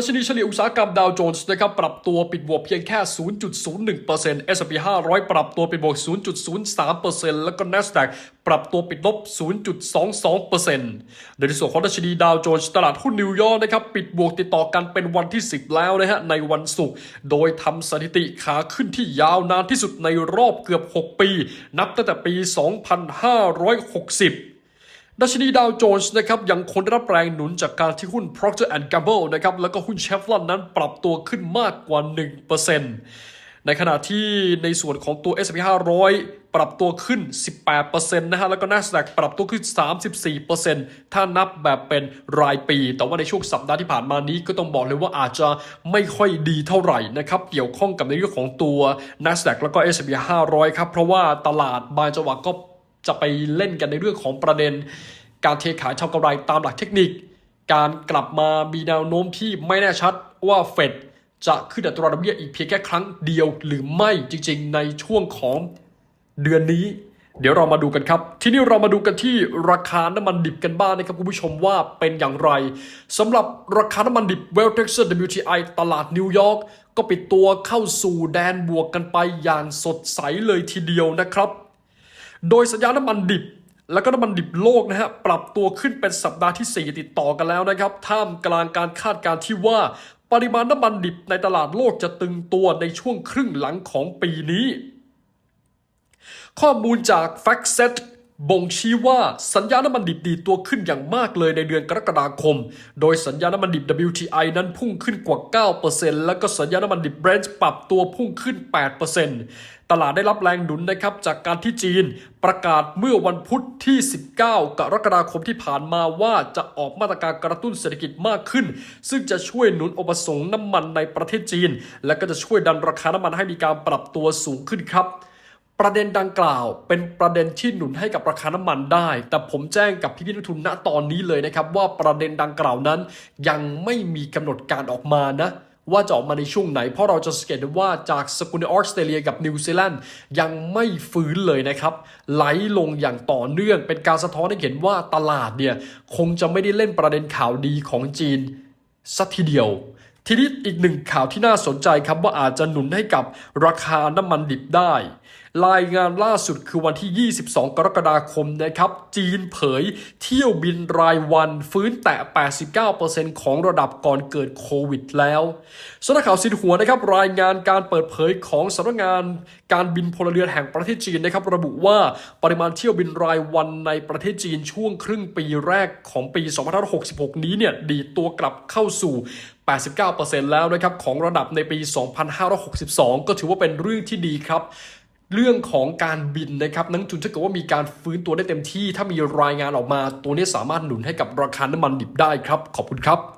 ดัชนีเฉลี่ยอุตสาหกรรมดาวโจนส์นะครับปรับตัวปิดบวกเพียงแค่ 0.01% S&P 500 ปรับตัวปิดบวก 0.03%แล้วก็ NASDAQ ปรับตัวปิดลบ 0.22%ในส่วนของดัชนีดาวโจนส์ตลาดหุ้นนิวยอร์กนะครับปิดบวกติดต่อกันเป็นวันที่ 10 แล้วนะฮะในวันศุกร์โดยทำสถิติขาขึ้นที่ยาวนานที่สุดในรอบเกือบ 6 ปี นับตั้งแต่ปี 2560 ดัชนีดาวโจนส์นะครับยังคงได้รับแรงหนุนจากการที่หุ้น Procter Gamble นะครับแล้วก็หุ้น Chevron นั้นปรับตัวขึ้นมากกว่า 1%ในขณะที่ในส่วนของตัว S&P 500 ปรับตัวขึ้น 18%นะฮะแล้วก็ NASDAQ ปรับตัวขึ้น 34%ถ้านับแบบเป็นรายปี แต่ว่าในช่วงสัปดาห์ที่ผ่านมานี้ก็ต้องบอกเลยว่าอาจจะไม่ค่อยดีเท่าไหร่นะครับเกี่ยวข้องกับในเรื่องของตัว NASDAQ แล้วก็ S&P 500 ครับเพราะว่าตลาดบางจังหวะก็ จะไปเล่นกันในเรื่องของประเด็น การเทขายทำกำไรตามหลักเทคนิค การกลับมามีแนวโน้มที่ไม่แน่ชัดว่าเฟดจะขึ้นอัตราดอกเบี้ยอีกเพียงแค่ครั้งเดียวหรือไม่จริงๆ ในช่วงของเดือนนี้ เดี๋ยวเรามาดูกันครับ ที่นี่เรามาดูกันที่ราคาน้ำมันดิบกันบ้างนะครับคุณผู้ชมว่าเป็นอย่างไรสำหรับราคาน้ำมันดิบ West Texas WTI ตลาดนิวยอร์กก็ปิดตัวเข้าสู่แดนบวกกันไปอย่างสดใสเลยทีเดียวนะครับ โดยสัญญาณน้ำมันดิบ แล้วก็น้ำมันดิบโลกนะฮะปรับตัวขึ้นเป็นสัปดาห์ที่ 4 ติดต่อกันแล้วนะครับ ท่ามกลางการคาดการณ์ที่ว่าปริมาณน้ำมันดิบในตลาดโลกจะตึงตัวในช่วงครึ่งหลังของปีนี้ ข้อมูลจาก FactSet บ่งชี้ว่าสัญญาณน้ำมันดิบดีตัวขึ้นอย่างมากเลยในเดือนกรกฎาคม โดยสัญญาณน้ำมันดิบ WTI นั้นพุ่งขึ้นกว่า 9%แล้วก็สัญญาณน้ำมันดิบ Brent ปรับตัวพุ่งขึ้น 8%ตลาดได้รับแรงหนุนนะครับจากการที่จีนประกาศเมื่อวันพุธที่ 19 กรกฎาคมที่ผ่านมาว่าจะออกมาตรการกระตุ้นเศรษฐกิจมากขึ้น ซึ่งจะช่วยหนุนอุปสงค์น้ำมันในประเทศจีน และก็จะช่วยดันราคาน้ำมันให้มีการปรับตัวสูงขึ้นครับ ประเด็นดังกล่าวเป็นประเด็นที่หนุนให้กับราคาน้ำมันได้ แต่ผมแจ้งกับพี่ๆนักทุนณตอนนี้เลยนะครับ ว่าประเด็นดังกล่าวนั้นยังไม่มีกำหนดการออกมานะว่าจะออกมาในช่วงไหน เพราะเราจะสังเกตว่าจากสกุลในออสเตรเลียกับนิวซีแลนด์ยังไม่ฟื้นเลยนะครับ ไหลลงอย่างต่อเนื่องเป็นการสะท้อนให้เห็นว่าตลาดเนี่ย คงจะไม่ได้เล่นประเด็นข่าวดีของจีนสักทีเดียวทีนี้อีกหนึ่งข่าวที่น่าสนใจครับว่าอาจจะหนุนให้กับราคาน้ำมันดิบได้ รายงานล่าสุดคือวันที่ 22 กรกฎาคมนะครับ จีนเผยเที่ยวบินรายวันฟื้นแต่89%ของระดับก่อนเกิดโควิดแล้วสำนักข่าวสินหัวนะครับ รายงานการเปิดเผยของสำนักงานการบินพลเรือนแห่งประเทศจีนนะครับ ระบุว่าปริมาณเที่ยวบินรายวันในประเทศจีนช่วงครึ่งปีแรกของปี 2566 นี้เนี่ยดีตัวกลับเข้าสู่ 89%แล้วนะครับของระดับในปี 2562 ก็ถือว่าเป็นเรื่องที่ดีครับ เรื่องของการบินนะครับนักลงทุนถ้าเกิดว่ามีการฟื้นตัวได้เต็มที่ ถ้ามีรายงานออกมา ตัวนี้สามารถหนุนให้กับราคาน้ำมันดิบได้ครับ ขอบคุณครับ